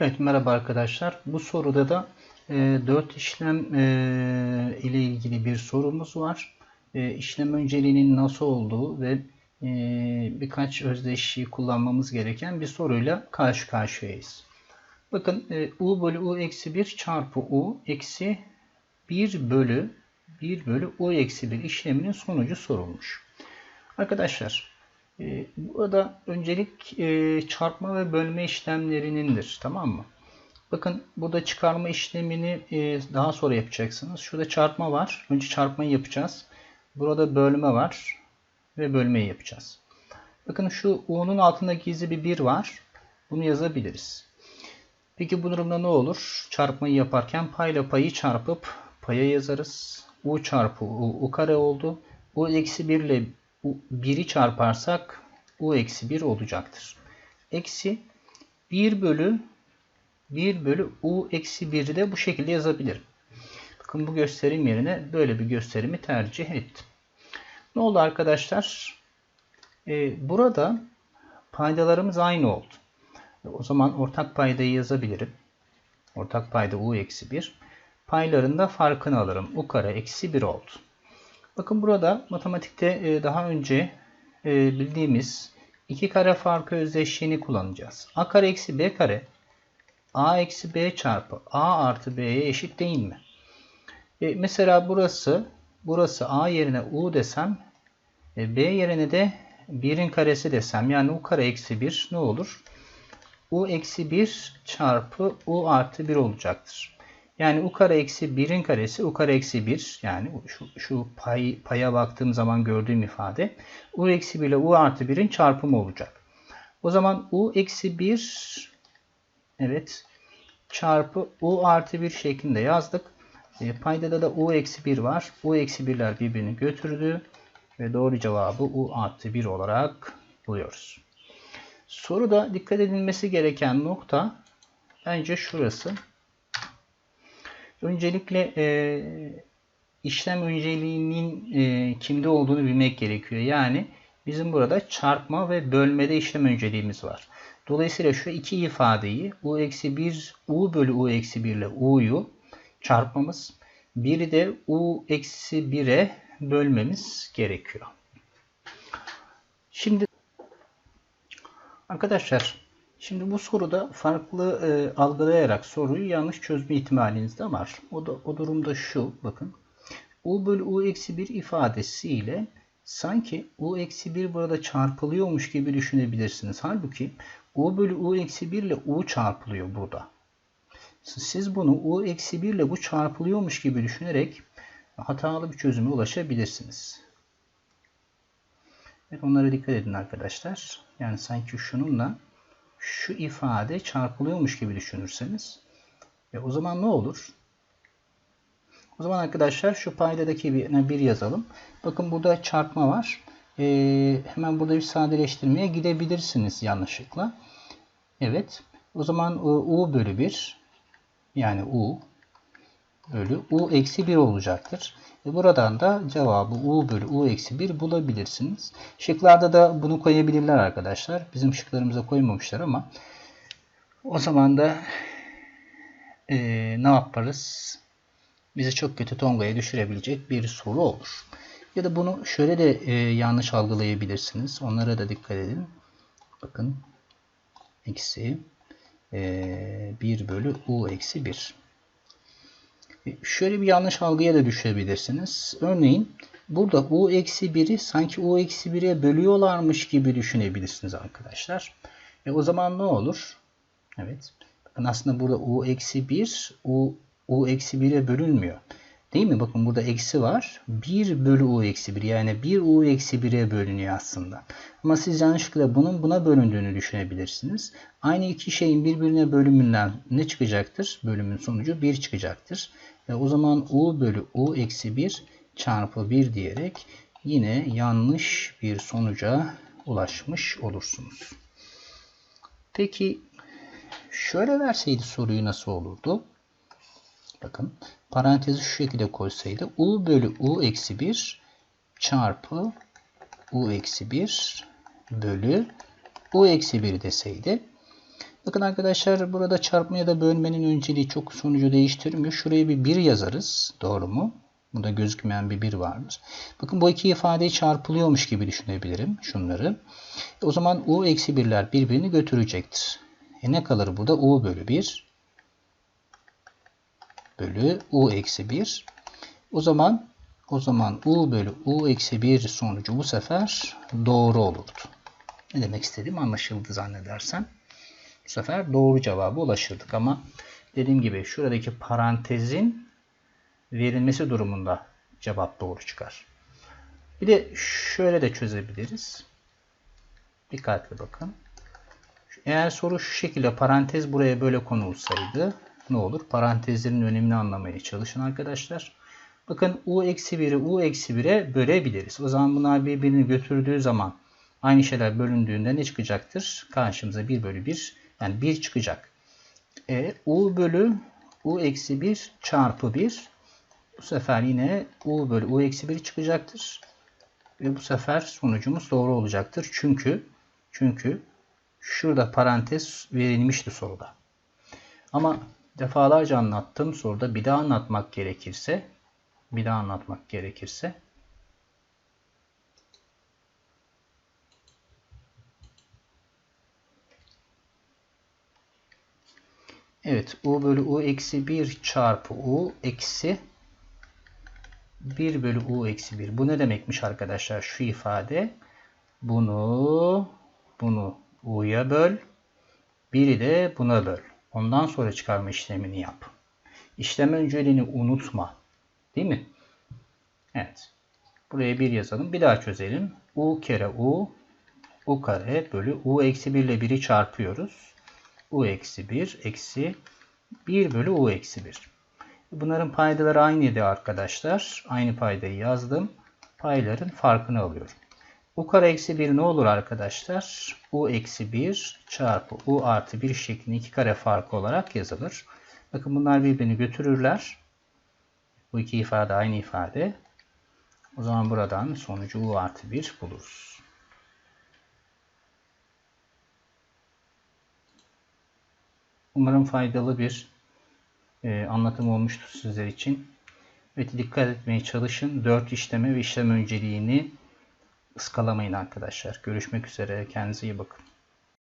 Evet merhaba arkadaşlar. Bu soruda da e, 4 işlem e, ile ilgili bir sorumuz var. E, işlem önceliğinin nasıl olduğu ve e, birkaç özdeşliği kullanmamız gereken bir soruyla karşı karşıyayız. Bakın e, u bölü u eksi 1 çarpı u eksi 1 bölü 1 bölü u eksi 1 işleminin sonucu sorulmuş. Arkadaşlar e, burada öncelik çarpma ve bölme işlemlerinindir. Tamam mı? Bakın burada çıkarma işlemini e, daha sonra yapacaksınız. Şurada çarpma var. Önce çarpmayı yapacağız. Burada bölme var. Ve bölmeyi yapacağız. Bakın şu u'nun altında gizli bir 1 var. Bunu yazabiliriz. Peki bu durumda ne olur? Çarpmayı yaparken payla payı çarpıp paya yazarız. u çarpı u, u kare oldu. u eksi 1 ile 1'i çarparsak u eksi 1 olacaktır. Eksi 1 bölü 1 bölü u eksi 1'i de bu şekilde yazabilirim. Bakın bu gösterim yerine böyle bir gösterimi tercih ettim. Ne oldu arkadaşlar? Ee, burada paydalarımız aynı oldu. O zaman ortak paydayı yazabilirim. Ortak payda u eksi 1. Paylarında farkını alırım. u kare eksi 1 oldu. Bakın burada matematikte e, daha önce e, bildiğimiz iki kare farkı özdeşliğini kullanacağız. a kare eksi b kare a eksi b çarpı a artı b'ye eşit değil mi? E, mesela burası burası a yerine u desem b yerine de 1'in karesi desem yani u kare eksi 1 ne olur? u eksi 1 çarpı u artı 1 olacaktır. Yani u kare eksi 1'in karesi u kare eksi 1 yani şu, şu pay, paya baktığım zaman gördüğüm ifade u eksi 1 ile u artı 1'in çarpımı olacak. O zaman u eksi 1 evet çarpı u artı 1 şeklinde yazdık. E, paydada da u eksi 1 var. u eksi 1'ler birbirini götürdü ve doğru cevabı u artı 1 olarak buluyoruz. Soruda dikkat edilmesi gereken nokta bence şurası. Öncelikle e, işlem önceliğinin e, kimde olduğunu bilmek gerekiyor. Yani bizim burada çarpma ve bölmede işlem önceliğimiz var. Dolayısıyla şu iki ifadeyi u eksi 1 u bölü u eksi 1 ile u'yu çarpmamız. Biri de u eksi 1'e bölmemiz gerekiyor. Şimdi arkadaşlar Şimdi bu soruda farklı e, algılayarak soruyu yanlış çözme ihtimaliniz de var. O, da, o durumda şu bakın. U bölü U eksi 1 ifadesiyle sanki U eksi 1 burada çarpılıyormuş gibi düşünebilirsiniz. Halbuki U bölü U eksi 1 ile U çarpılıyor burada. Siz bunu U eksi 1 ile bu çarpılıyormuş gibi düşünerek hatalı bir çözüme ulaşabilirsiniz. Evet, onlara dikkat edin arkadaşlar. Yani sanki şununla şu ifade çarpılıyormuş gibi düşünürseniz e o zaman ne olur? O zaman arkadaşlar şu paydadaki bir, bir yazalım. Bakın burada çarpma var. Ee, hemen burada bir sadeleştirmeye gidebilirsiniz yanlışlıkla. Evet. O zaman U bölü 1 yani U bölü U eksi 1 olacaktır. E buradan da cevabı U bölü U eksi 1 bulabilirsiniz. Şıklarda da bunu koyabilirler arkadaşlar. Bizim şıklarımıza koymamışlar ama o zaman da e, ne yaparız? Bizi çok kötü tongaya düşürebilecek bir soru olur. Ya da bunu şöyle de e, yanlış algılayabilirsiniz. Onlara da dikkat edin. Bakın eksi e, 1 bölü U eksi 1. Şöyle bir yanlış algıya da düşebilirsiniz. Örneğin burada u eksi 1'i sanki u eksi 1'e bölüyorlarmış gibi düşünebilirsiniz arkadaşlar. E o zaman ne olur? Evet. Bakın aslında burada u eksi 1 u, u eksi 1'e bölünmüyor. Değil mi? Bakın burada eksi var. 1 bölü u eksi 1 yani 1 u eksi 1'e bölünüyor aslında. Ama siz yanlışlıkla bunun buna bölündüğünü düşünebilirsiniz. Aynı iki şeyin birbirine bölümünden ne çıkacaktır? Bölümün sonucu 1 çıkacaktır. E o zaman u bölü u eksi 1 çarpı 1 diyerek yine yanlış bir sonuca ulaşmış olursunuz. Peki şöyle verseydi soruyu nasıl olurdu? Bakın parantezi şu şekilde koysaydı u bölü u eksi 1 çarpı u eksi 1 bölü u eksi 1 deseydi Bakın arkadaşlar burada çarpma ya da bölmenin önceliği çok sonucu değiştirmiyor. Şuraya bir 1 yazarız. Doğru mu? Burada gözükmeyen bir 1 varmış. Bakın bu iki ifadeyi çarpılıyormuş gibi düşünebilirim şunları. O zaman u eksi 1'ler birbirini götürecektir. E ne kalır burada? u bölü 1 bölü u eksi 1. O zaman o zaman u bölü u eksi 1 sonucu bu sefer doğru olurdu. Ne demek istediğim anlaşıldı zannedersem. Bu sefer doğru cevaba ulaşırdık ama dediğim gibi şuradaki parantezin verilmesi durumunda cevap doğru çıkar. Bir de şöyle de çözebiliriz. Dikkatli bakın. Eğer soru şu şekilde parantez buraya böyle konulsaydı ne olur? Parantezlerin önemini anlamaya çalışın arkadaşlar. Bakın u eksi 1'i u eksi 1'e bölebiliriz. O zaman bunlar birbirini götürdüğü zaman aynı şeyler bölündüğünde ne çıkacaktır? Karşımıza 1 bölü 1 yani 1 çıkacak. E, u bölü u eksi 1 çarpı 1 bu sefer yine u bölü u eksi 1 çıkacaktır. Ve bu sefer sonucumuz doğru olacaktır. Çünkü çünkü şurada parantez verilmişti soruda. Ama defalarca anlattığım soruda bir daha anlatmak gerekirse bir daha anlatmak gerekirse Evet u bölü u eksi 1 çarpı u eksi 1 bölü u eksi 1. Bu ne demekmiş arkadaşlar şu ifade? Bunu bunu u'ya böl. Biri de buna böl. Ondan sonra çıkarma işlemini yap. İşlem önceliğini unutma. Değil mi? Evet. Buraya 1 yazalım. Bir daha çözelim. u kere u u kare bölü u eksi 1 ile 1'i çarpıyoruz. U eksi 1 eksi 1 bölü u eksi 1. Bunların paydaları aynıydı arkadaşlar. Aynı paydayı yazdım. Payların farkını alıyorum. u kare eksi 1 ne olur arkadaşlar? u eksi 1 çarpı u artı 1 şeklinde iki kare farkı olarak yazılır. Bakın bunlar birbirini götürürler. Bu iki ifade aynı ifade. O zaman buradan sonucu u artı 1 buluruz. Umarım faydalı bir e, anlatım olmuştur sizler için. Evet dikkat etmeye çalışın. 4 işleme ve işlem önceliğini ıskalamayın arkadaşlar. Görüşmek üzere. Kendinize iyi bakın.